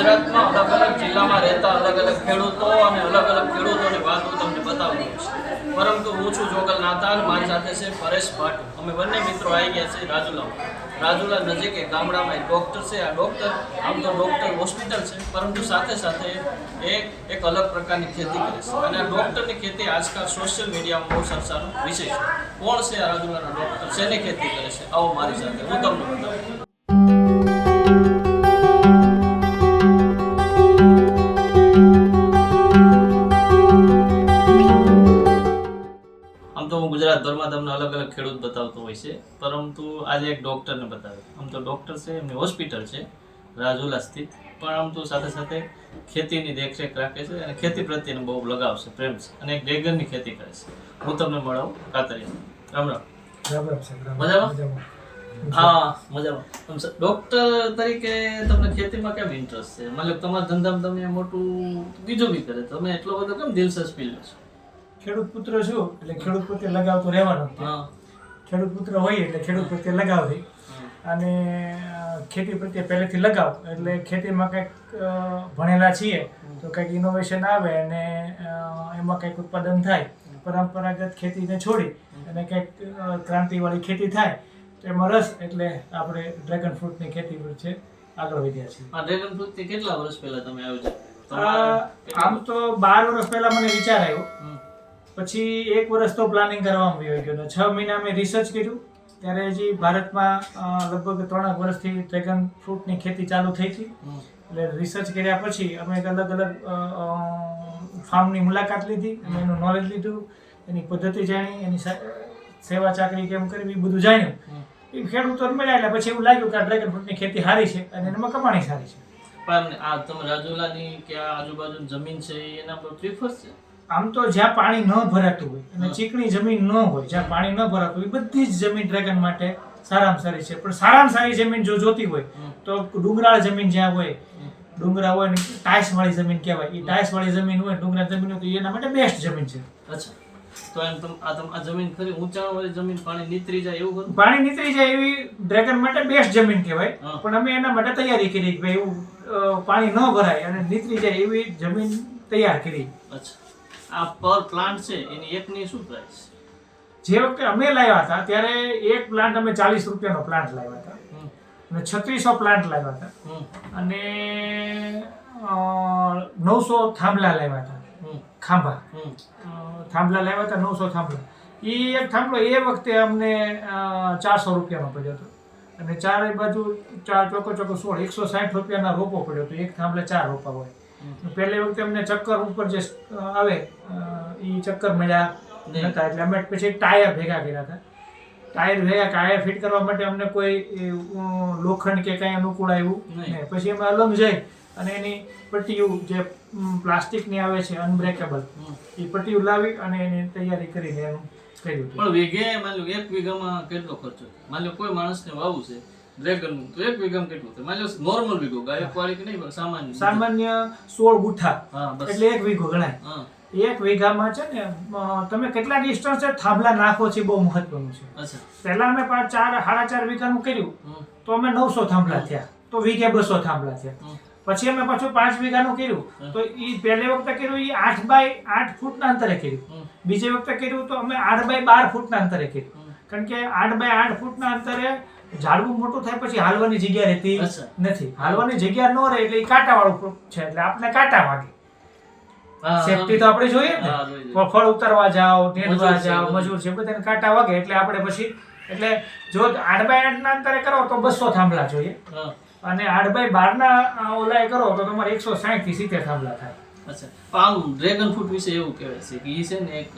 ગુજરાતમાં અલગ અલગ જિલ્લામાં રહેતા અલગ અલગ ખેડૂતો અને અલગ અલગ ખેડૂતોની વાત હું તમને બતાવું પરંતુ હું છું જોગલ નાતા અને મારી સાથે છે પરેશ ભાટ. અમે બંને મિત્રો આવી ગયા છીએ રાજુલા રાજુલા નજીક ગામડામાં એક ડૉક્ટર છે. આ ડૉક્ટર આમ તો ડૉક્ટર હોસ્પિટલ છે, પરંતુ સાથે સાથે એક એક અલગ પ્રકારની ખેતી કરે છે. અને આ ડૉક્ટરની ખેતી આજકાલ સોશિયલ મીડિયામાં બહુ ચર્ચાનો વિષય છે. કોણ છે આ રાજુલાના ડૉક્ટર શેની ખેતી કરે છે? આવો મારી સાથે હું તમને બતાવું. તો તમને અલગ અલગ ખેડૂત બતાવતો હોય છે. પરંતુ આજે એક ડૉક્ટરને બતાવે આમ તો ડૉક્ટર છે એમની હોસ્પિટલ છે રાજુલા સ્થિત. પણ આમ તો સાથે સાથે ખેતીની દેખરેખ રાખે છે અને ખેતી પ્રત્યેનો બહુ લગાવ છે પ્રેમ છે અને એક ડ્રેગનની ખેતી કરે છે. હું તમને મળાવું કાતરિયા રામ રામ. મજામાં? હા મજામાં. ડોક્ટર ડૉક્ટર તરીકે તમને ખેતીમાં કેમ ઇન્ટરેસ્ટ છે? મતલબ તમારા ધંધામાં તમે મોટું બીજું બી કરે. તમે એટલો બધો કેમ દિલચસ્પી લો છો? ખેડૂત પુત્ર છું એટલે ખેડૂત પ્રત્યે લગાવતો રહેવાનો. ખેડૂત પુત્ર હોય એટલે ખેડૂત પ્રત્યે લગાવ અને ખેતી પ્રત્યે પહેલેથી લગાવ. એટલે ખેતીમાં કંઈક ભણેલા છીએ તો કંઈક ઇનોવેશન આવે અને એમાં કંઈક ઉત્પાદન થાય. પરંપરાગત ખેતીને છોડી અને કંઈક ક્રાંતિવાળી ખેતી થાય તો એમાં રસ એટલે આપણે ડ્રેગન ફ્રૂટની ખેતી પર છે આગળ વધ્યા છીએ. આ ડ્રેગન ફ્રૂટથી કેટલા વર્ષ પહેલા તમે આવ્યો આમ તો બાર વર્ષ પહેલા મને વિચાર આવ્યો. પછી એક વર્ષ તો પ્લાનિંગ કરવામાં આવ્યું ગયો છ મહિના મેં રિસર્ચ કર્યું. ત્યારે હજી ભારતમાં લગભગ ત્રણ વર્ષથી ડ્રેગન ફ્રૂટની ખેતી ચાલુ થઈ હતી. એટલે રિસર્ચ કર્યા પછી અમે એક અલગ અલગ ફાર્મની મુલાકાત લીધી અને એનું નોલેજ લીધું. એની પદ્ધતિ જાણી એની સેવા ચાકરી કેમ કરવી એ બધું જાણ્યું. એ ખેડૂતોને મળ્યા એટલે પછી એવું લાગ્યું કે આ ડ્રેગન ફ્રૂટની ખેતી સારી છે અને એમાં કમાણી સારી છે. પણ આ તમે રાજુલાની કે આજુબાજુ જમીન છે એના પર પ્રિફર છે? આમ તો જ્યાં પાણી ન ભરાતું હોય અને ચીકણી જમીન ન હોય જ્યાં પાણી ન ભરાતું હોય બધી જ જમીન ડ્રેગન માટે સારામાં સારી છે. પણ સારામાં સારી જમીન જો જોતી હોય તો ડુંગરાળ જમીન જ્યાં હોય. ડુંગરા હોય ને ટાઈસ વાળી જમીન કહેવાય. એ ટાઈસ વાળી જમીન હોય ડુંગરા જમીન હોય તો એના માટે બેસ્ટ જમીન છે. અચ્છા. તો એમ તમ આ તમ આ જમીન ખરી ઊંચાણવાળી જમીન પાણી નીતરી જાય એવું કરું પાણી નીતરી જાય એવી ડ્રેગન માટે બેસ્ટ જમીન કહેવાય. પણ અમે એના માટે તૈયારી કરી કે ભાઈ એવું પાણી ન ભરાય અને નીતરી જાય એવી જમીન તૈયાર કરી. અચ્છા. આ પર પ્લાન્ટ છે એની એકની શું પ્રાઇસ જે વખતે અમે લાવ્યા હતા ત્યારે એક પ્લાન્ટ અમે ચાલીસ રૂપિયાનો પ્લાન્ટ લાવ્યા હતા. અને છત્રીસો પ્લાન્ટ લાવ્યા હતા. અને નવસો થાંભલા લાવ્યા હતા. ખાંભા. થાંભલા લાવ્યા હતા નવસો થાંભલા. એ એક થાંભલો એ વખતે અમને ચારસો રૂપિયાનો પડ્યો હતો. અને ચારે બાજુ ચાર ચોકો ચોકો સોળ એકસો સાઠ રૂપિયાના રોપો પડ્યો હતો. એક થાંભલે ચાર રોપા હોય. પહેલી વખતે અમને ચક્કર ઉપર જે આવે એ ચક્કર મળ્યા. નતા. એટલે અમે પછી ટાયર ભેગા કર્યા હતા. ટાયર ભેગા ટાયર ફિટ કરવા માટે અમને કોઈ લોખંડ કે કાંઈ અનુકૂળ આવ્યું નહીં. પછી અમે અલંગ જઈ અને એની પટ્ટીઓ જે પ્લાસ્ટિકની આવે છે અનબ્રેકેબલ એ પટ્ટીઓ લાવી અને એની તૈયારી કરીને એનું કર્યું પણ વીઘે માન લો એક વીઘામાં કેટલો ખર્ચો માન લો કોઈ માણસને વાવું છે? ડ્રેગનનું તો એક વીઘામાં કેટલું થાય? માન લો નોર્મલ વીઘો ગાયક વાળી કે નહીં સામાન્ય સામાન્ય સોળ ગુઠ્ઠા હા બસ. એટલે એક વીઘો ગણાય. એક વીઘામાં છે ને તમે કેટલા ડિસ્ટન્સ થાંભલા નાખો છે બહુ મહત્વનું છે. અચ્છા. પહેલા અમે પાંચ ચાર સાડા ચાર વીઘાનું કર્યું. તો અમે નવસો થાંભલા થયા. તો વીઘે બસો થાંભલા થયા. પછી અમે પાછું પાંચ વીઘાનું કર્યું. તો એ પહેલી વખતે કર્યું એ આઠ બાય આઠ ફૂટના અંતરે કર્યું. બીજે વખતે કર્યું તો અમે આઠ બાય બાર ફૂટના અંતરે કર્યું. કારણ કે આઠ બાય આઠ ફૂટના અંતરે ઝાડવું મોટું થાય પછી હાલવાની જગ્યા રહેતી નથી. હાલવાની જગ્યા ન રહે એટલે એ કાંટાવાળું છે એટલે આપણે કાંટા વાગે. સેફટી તો આપણે જોઈએ ને. ફળ ઉતારવા જાઓ ટેડવા જાઓ મજૂર છે બધાને કાંટા વાગે એટલે આપણે પછી એટલે જો આઠ બાય આઠના અંતરે કરો તો બસો થાંભલા જોઈએ. અને આઠ બાય બારના ઓલાય કરો તો તમારે એકસો સાઠથી સિત્તેર થાંભલા થાય. અચ્છા. આમ ડ્રેગન ફ્રૂટ વિશે એવું કહેવાય છે કે એ છે ને એક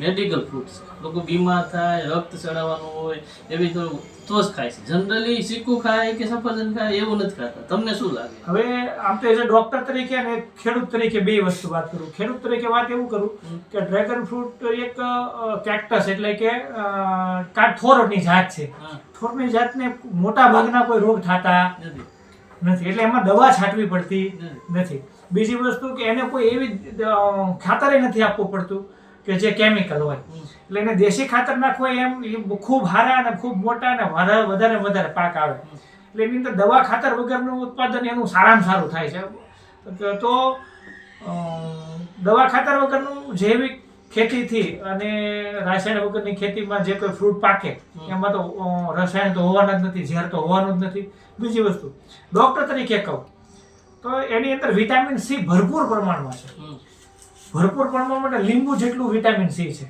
મેડિકલ ફ્રૂટ છે. લોકો બીમાર થાય રક્ત ચડાવવાનું હોય એવી તો તો જ ખાય છે. જનરલી સિક્કુ ખાય કે સફરજન ખાય એવું નથી ખાતા. તમને શું લાગે? હવે આમ તો એઝ અ ડોક્ટર તરીકે અને ખેડૂત તરીકે બે વસ્તુ વાત કરું. ખેડૂત તરીકે વાત એવું કરું કે ડ્રેગન ફ્રૂટ એક કેક્ટસ એટલે કે અ, કા થોરની જાત છે. હા. થોરની જાતને મોટા ભાગના કોઈ રોગ થતા નથી. નથી. એટલે એમાં દવા છાંટવી પડતી નથી. બીજી વસ્તુ કે એને કોઈ એવી ખાતરે નથી આપવું પડતું. કે જે કેમિકલ હોય. એટલે એને દેશી ખાતર નાખવું એમ એ ખૂબ હારા અને ખૂબ મોટા અને વધારે વધારે પાક આવે. એટલે એની અંદર દવા ખાતર વગરનું ઉત્પાદન એનું સારામાં સારું થાય છે. તો- દવા ખાતર વગરનું જૈવિક ખેતીથી અને રાસાયણિક વગરની ખેતીમાં જે કોઈ ફ્રૂટ પાકે એમાં તો રસાયણ તો હોવાના જ નથી ઝેર તો હોવાનું જ નથી. બીજી વસ્તુ ડૉક્ટર તરીકે કહું તો એની અંદર વિટામિન સી ભરપૂર પ્રમાણમાં છે. ભરપૂર પ્રમાણમાં માટે લીંબુ જેટલું વિટામિન સી છે.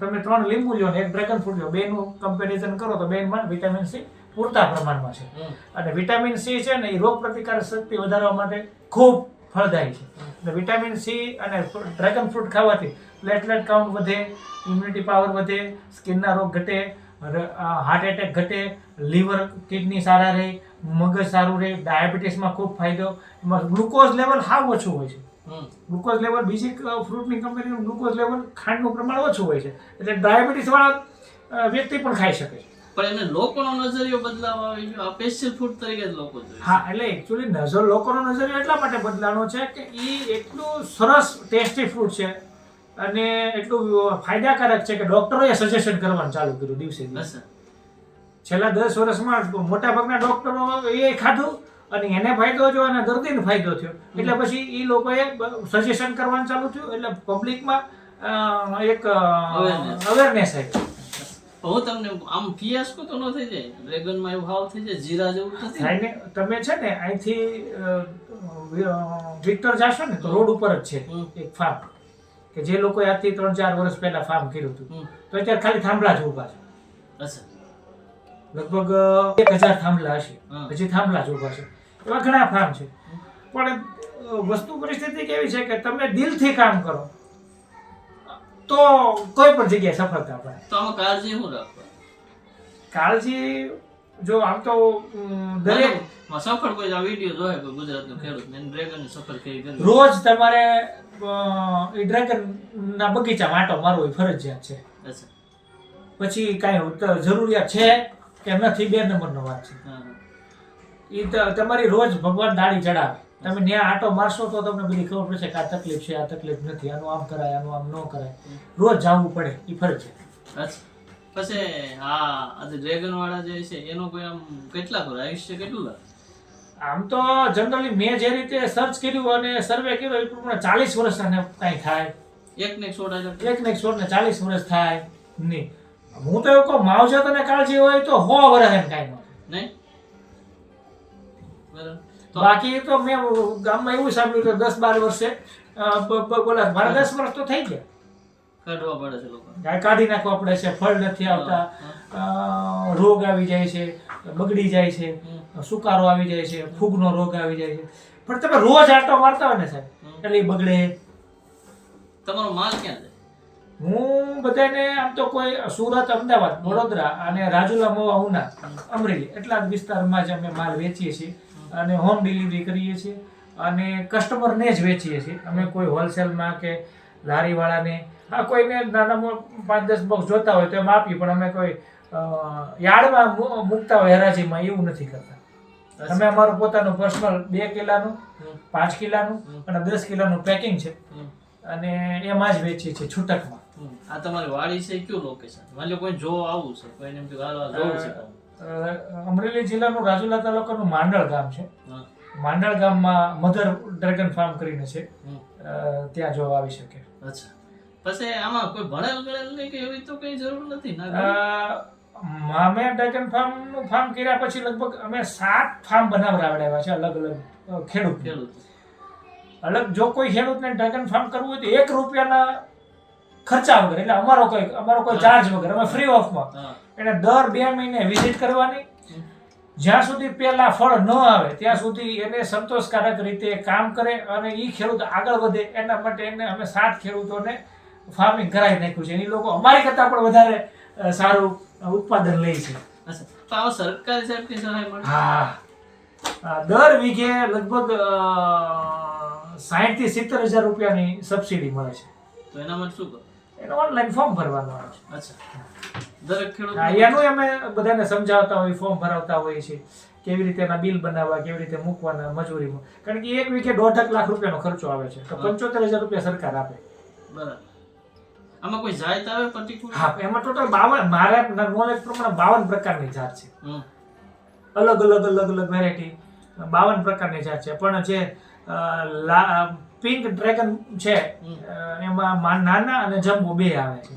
તમે ત્રણ લીંબુ લ્યો ને એક ડ્રેગન ફ્રૂટ લ્યો બેનું કમ્પેરિઝન કરો તો બેનમાં વિટામિન સી પૂરતા પ્રમાણમાં છે. અને વિટામિન સી છે ને એ રોગ પ્રતિકારક શક્તિ વધારવા માટે ખૂબ ફળદાયી છે. એટલે વિટામિન સી અને ડ્રેગન ફ્રૂટ ખાવાથી પ્લેટલેટ કાઉન્ટ વધે ઇમ્યુનિટી પાવર વધે સ્કિનના રોગ ઘટે હાર્ટ એટેક ઘટે લીવર કિડની સારા રહે મગજ સારું રહે ડાયાબિટીસમાં ખૂબ ફાયદો એમાં ગ્લુકોઝ લેવલ હાવ ઓછું હોય છે. ગ્લુકોઝ લેવલ બીજી ફ્રૂટની કંપનીનું ગ્લુકોઝ લેવલ ખાંડનું પ્રમાણ ઓછું હોય છે. એટલે ડાયાબિટીસવાળા વ્યક્તિ પણ ખાઈ શકે છે. પણ એને લોકોનો નજરિયો બદલાવા આવી ગયો. સ્પેશિયલ ફૂડ તરીકે જ લોકો જોઈએ હા એટલે એકચ્યુઅલી નજર લોકોનો નજરિયો એટલા માટે બદલાનો છે કે એ એટલું સરસ ટેસ્ટી ફૂડ છે અને એટલું ફાયદાકારક છે કે ડોક્ટરોએ સજેશન કરવાનું ચાલુ કર્યું દિવસે દિવસે. છેલ્લા દસ વર્ષમાં મોટાભાગના ડોક્ટરો એ ખાધું અને એને ફાયદો થયો અને દર્દીને ફાયદો થયો. એટલે પછી એ લોકોએ સજેશન કરવાનું ચાલુ થયું. એટલે પબ્લિકમાં એક અવેરનેસ આવી હું તમને આમ ફિયાસ્કો તો ન થઈ જાય? ડ્રેગનમાં એવું ભાવ થઈ જાય? જીરા જેવું થાય ને. તમે છે ને અહીંથી વિક્ટર જાશો ને તો રોડ ઉપર જ છે. એક ફાર્મ કે જે લોકોએ આજથી ત્રણ ચાર વર્ષ પહેલા ફાર્મ કર્યું હતું. તો અત્યારે ખાલી થાંભલા જ ઊભા છે. અચ્છા. લગભગ એક હજાર થાંભલા હશે. પછી હજી થાંભલા જ ઊભા છે. ઘણા ફાર્મ છે. પણ વસ્તુ પરિસ્થિતિ કેવી છે કે તમે દિલથી કામ કરો. તો કોઈ પણ જગ્યાએ સફળતા પડે તો આમાં કાળજી શું રાખવા કાળજી જો આમ તો દરેક સફળ કોઈ આ વીડિયો જોય કોઈ ગુજરાતનો ખેડૂત ને ડ્રેગન સફળ કરી કરી રોજ તમારે એ ડ્રેગન ના બગીચામાં માટો મારવો એ ફરજિયાત છે. પછી કાંઈ જરૂરિયાત છે કે નથી બે નંબરનો વાત છે. એ તમારી રોજ ભગવાન દાડી ચડાવે. તમે ત્યાં આંટો મારશો તો તમને બધી ખબર પડશે કે આ તકલીફ છે આ તકલીફ નથી આનું આમ કરાય આનું આમ ન કરાય. રોજ જવું પડે એ ફરજ છે પછી આ આજે ડ્રેગન વાળા જે છે એનો કોઈ આમ કેટલા ખરો? આયુષ્ય કેટલું લાગે? આમ તો જનરલી મેં જે રીતે સર્ચ કર્યું અને સર્વે કર્યો એ પ્રમાણે ચાલીસ વર્ષ અને કાંઈ થાય. એક ને છોડ એક ને એક છોડને ચાલીસ વર્ષ થાય. નહીં. હું તો એવું કહું માવજત અને કાળજી હોય તો હો વર્ષ એમ કાંઈ ન નહીં? બાકી તો મેં ગામમાં એવું સાંભળ્યું કે દસ બાર વર્ષે બોલા મારા દસ વર્ષ તો થઈ ગયા. કાઢવા પડે છે લોકો. કાઢી નાખવા પડે છે ફળ નથી આવતા રોગ આવી જાય છે બગડી જાય છે સુકારો આવી જાય છે ફૂગનો રોગ આવી જાય છે. પણ તમે રોજ આટો મારતા હોય ને સાહેબ એટલે એ બગડે. તમારો માલ ક્યાં જાય? હું બધાને આમ તો કોઈ સુરત અમદાવાદ વડોદરા અને રાજુલા મોવા ઉના અમરેલી એટલા જ વિસ્તારમાં જ અમે માલ વેચીએ છીએ. અને હોમ ડિલિવરી કરીએ છીએ અને કસ્ટમરને જ વેચીએ છીએ. અમે કોઈ હોલસેલમાં કે લારીવાળાને આ કોઈને નાના મો- પાંચ દસ બોક્સ જોતા હોય તો એમ આપીએ પણ અમે કોઈ યાર્ડમાં મૂકતા હોય હરાજીમાં એવું નથી કરતા. અમે અમારું પોતાનું પર્સનલ બે કિલાનું પાંચ કિલાનું અને દસ કિલાનું પેકિંગ છે. અને એમાં જ વેચીએ છીએ છૂટકમાં. આ તમારી વાડી છે કયું લોકેશન માની લો કોઈ જો આવું છે કોઈને એમ કે જોવું છે અમરેલી જિલ્લાનું રાજુલા તાલુકાનું માંડળ ગામ છે. માંડળ ગામમાં મધર ડ્રેગન ફાર્મ કરીને છે. ત્યાં જોવા આવી શકે. અચ્છા. પછી આમાં કોઈ ભણેલ ગણેલ નહીં કે એવી તો કઈ જરૂર નથી ના અમે ડ્રેગન ફાર્મનું ફાર્મ કર્યા પછી લગભગ અમે સાત ફાર્મ બનાવડાવ્યા છે અલગ અલગ ખેડૂત ખેડૂત. અલગ જો કોઈ ખેડૂતને ડ્રેગન ફાર્મ કરવું હોય તો એક રૂપિયાના ખર્ચા વગર એટલે અમારો કોઈ અમારો કોઈ ચાર્જ વગર અમે ફ્રી ઓફમાં એટલે દર બે મહિને વિઝિટ કરવાની. જ્યાં સુધી પેલા ફળ ન આવે ત્યાં સુધી એને સંતોષકારક રીતે કામ કરે અને એ ખેડૂત આગળ વધે એના માટે એને અમે સાત ખેડૂતોને ફાર્મિંગ કરાવી નાખ્યું છે. એ લોકો અમારી કરતાં પણ વધારે સારું ઉત્પાદન લે છે. તો આમાં સરકાર સાહેબની સહાય મળે. હા. દર વીઘે લગભગ સાહીઠથી સિત્તેર હજાર રૂપિયાની સબસિડી મળે છે. તો એના માટે શું કરો? એનો ઓનલાઈન ફોર્મ ભરવાનું આવે છે. અચ્છા. દરેક ખેડૂત એનું અમે બધાને સમજાવતા હોય ફોર્મ ભરાવતા હોઈએ છીએ કેવી રીતે એના બિલ બનાવવા કેવી રીતે મૂકવાના મજૂરીમાં. કારણ કે એક વીકે દોઢ લાખ રૂપિયાનો ખર્ચો આવે છે. તો પંચોતેર હજાર રૂપિયા સરકાર આપે. બરાબર. આમાં કોઈ જાત આવે પર્ટિક્યુલર હા એમાં ટોટલ બાવન મારા નોલેજ પ્રમાણે બાવન પ્રકારની જાત છે. અલગ અલગ અલગ અલગ વેરાયટી બાવન પ્રકારની જાત છે. પણ જે લા પિંક ડ્રેગન છે એમાં નાના અને જમ્બો બે આવે છે.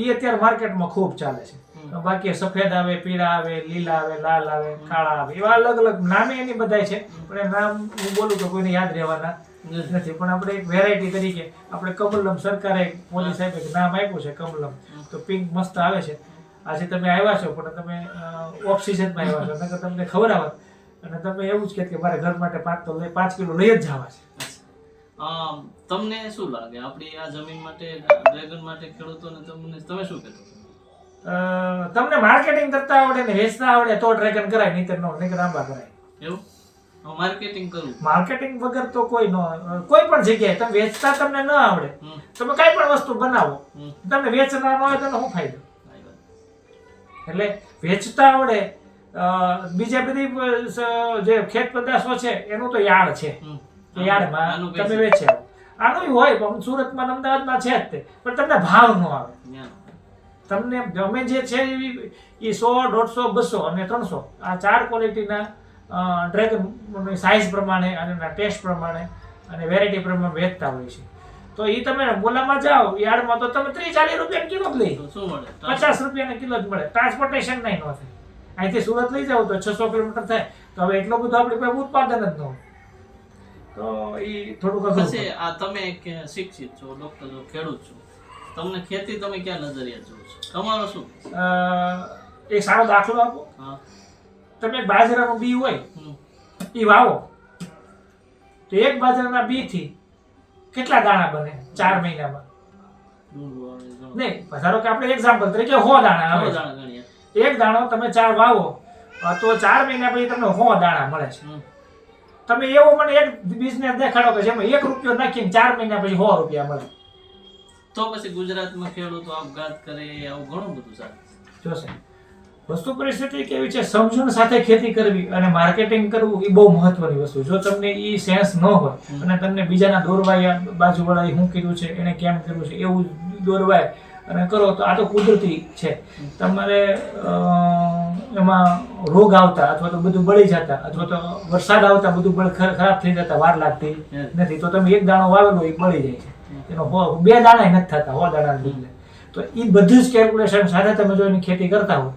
એ અત્યારે માર્કેટમાં ખૂબ ચાલે છે. બાકી સફેદ આવે પીળા આવે લીલા આવે લાલ આવે કાળા આવે. એવા અલગ અલગ નામે એની બધાય છે પણ એ નામ હું બોલું તો કોઈને યાદ રહેવાના નથી. પણ આપણે એક વેરાયટી તરીકે આપણે કમલમ સરકારે મોદી સાહેબે નામ આપ્યું છે કમલમ. તો પિંક મસ્ત આવે છે. આજે તમે આવ્યા છો પણ તમે ઓફ સિઝનમાં આવ્યા છો. નકર તમને ખબર આવે. અને તમે એવું જ કે મારે ઘર માટે પાંચ તો પાંચ કિલો લઈ જ જવા છે. તમને શું લાગે? આપણી આ જમીન માટે ડ્રેગન માટે ખેડૂતોને તમને તમે શું કહેતો તમને માર્કેટિંગ કરતા આવડે ને વેચતા આવડે તો ડ્રેગન કરાય નહીં નો નહીં આંબા કરાય. એવું? માર્કેટિંગ કરવું. માર્કેટિંગ વગર તો કોઈ નો કોઈ પણ જગ્યાએ તમે વેચતા તમને ન આવડે. તમે કઈ પણ વસ્તુ બનાવો. તમને વેચના ન હોય તો શું ફાયદો? એટલે વેચતા આવડે બીજા બધી જે ખેત પદાર્થો છે એનું તો યાળ છે. યાર્ડમાં તમે વેચે. આનું હોય પણ સુરતમાં અમદાવાદમાં છે જ તે. પણ તમને ભાવ ન આવે. તમને ગમે જે છે એ- સો દોઢસો બસો અને ત્રણસો. આ ચાર ક્વોલિટીના ડ્રેગન સાઇઝ પ્રમાણે અને ટેસ્ટ પ્રમાણે અને વેરાયટી પ્રમાણે વેચતા હોય છે. તો એ તમે બોલામાં જાઓ યાર્ડમાં તો તમે ત્રીસ ચાલીસ રૂપિયા કિલો જ લઈ. પચાસ રૂપિયાના કિલો જ મળે. ટ્રાન્સપોર્ટેશન નહીં ન થાય. અહીંથી સુરત લઈ જાવ તો છસો કિલોમીટર થાય. તો હવે એટલું બધું આપણી પાસે ઉત્પાદન જ ન હોય. તો એ થોડુંક પછી આ તમે એક શિક્ષિત છો ડોક્ટર છો ખેડૂત છો તમને ખેતી તમે ક્યાં નજરિયા જુઓ છો? તમારો શું? એક સારો દાખલો આપો. હા. તમે એક બાજરાનું બી હોય. એ વાવો. તો એક બાજરાના બી થી કેટલા દાણા બને? ચાર મહિનામાં. નહીં ધારો કે આપણે એક્ઝામ્પલ તરીકે હો દાણા આવે. એક દાણો તમે ચાર વાવો તો ચાર મહિના પછી તમને હો દાણા મળે છે. તમે એવો મને એક બિઝનેસ દેખાડો કે જેમાં એક રૂપિયો નાખીને ચાર મહિના પછી સો રૂપિયા મળે. તો પછી ગુજરાતમાં ખેડૂતો આપઘાત કરે આવું ઘણું બધું ચાલે જોશે વસ્તુ પરિસ્થિતિ કેવી છે સમજણ સાથે ખેતી કરવી અને માર્કેટિંગ કરવું એ બહુ મહત્વની વસ્તુ. જો તમને એ સેન્સ ન હોય અને તમને બીજાના દોરવાયા બાજુવાળાએ શું કર્યું છે એને કેમ કર્યું છે એવું દોરવાય અને કરો તો આ તો કુદરતી છે. તમારે એમાં રોગ આવતા અથવા તો બધું બળી જતા અથવા તો વરસાદ આવતા બધું બળ- ખર- ખરાબ થઈ જતા વાર લાગતી નથી. તો તમે એક દાણો વાવેલો એ બળી જાય છે. એનો બે દાણા નથી થતા હો દાણા બદલે. તો એ બધું જ કેલ્ક્યુલેશન સાથે તમે જો એની ખેતી કરતા હો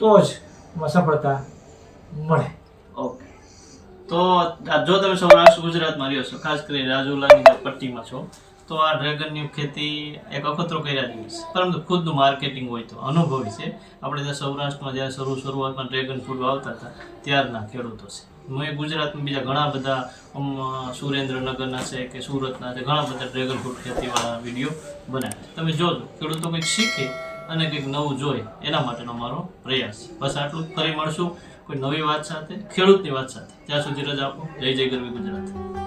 તો જ એમાં સફળતા મળે. ઓકે. તો જો તમે સૌરાષ્ટ્ર ગુજરાતમાં રહ્યો છો ખાસ કરી રાજુલાની પટ્ટીમાં છો તો આ ડ્રેગનની ખેતી એક અખતરો કર્યા જેવી છે. પરંતુ ખુદનું માર્કેટિંગ હોય તો અનુભવી છે. આપણે ત્યાં સૌરાષ્ટ્રમાં જ્યારે શરૂ શરૂઆતમાં ડ્રેગન ફૂડ વાવતા હતા, ત્યારના ખેડૂતો છે. મેં ગુજરાતમાં બીજા ઘણા બધા સુરેન્દ્રનગરના છે કે સુરતના છે, ઘણા બધા ડ્રેગન ફ્રૂટ ખેતીવાળા વીડિયો બનાવ્યા તમે જોજો, ખેડૂતો કંઈક શીખે અને કંઈક નવું જોઈ એના માટેનો મારો પ્રયાસ છે. બસ આટલું. ફરી મળશું કોઈ નવી વાત સાથે, ખેડૂતની વાત સાથે. ત્યાં સુધી રજા આપો. જય જય ગરવી ગુજરાત.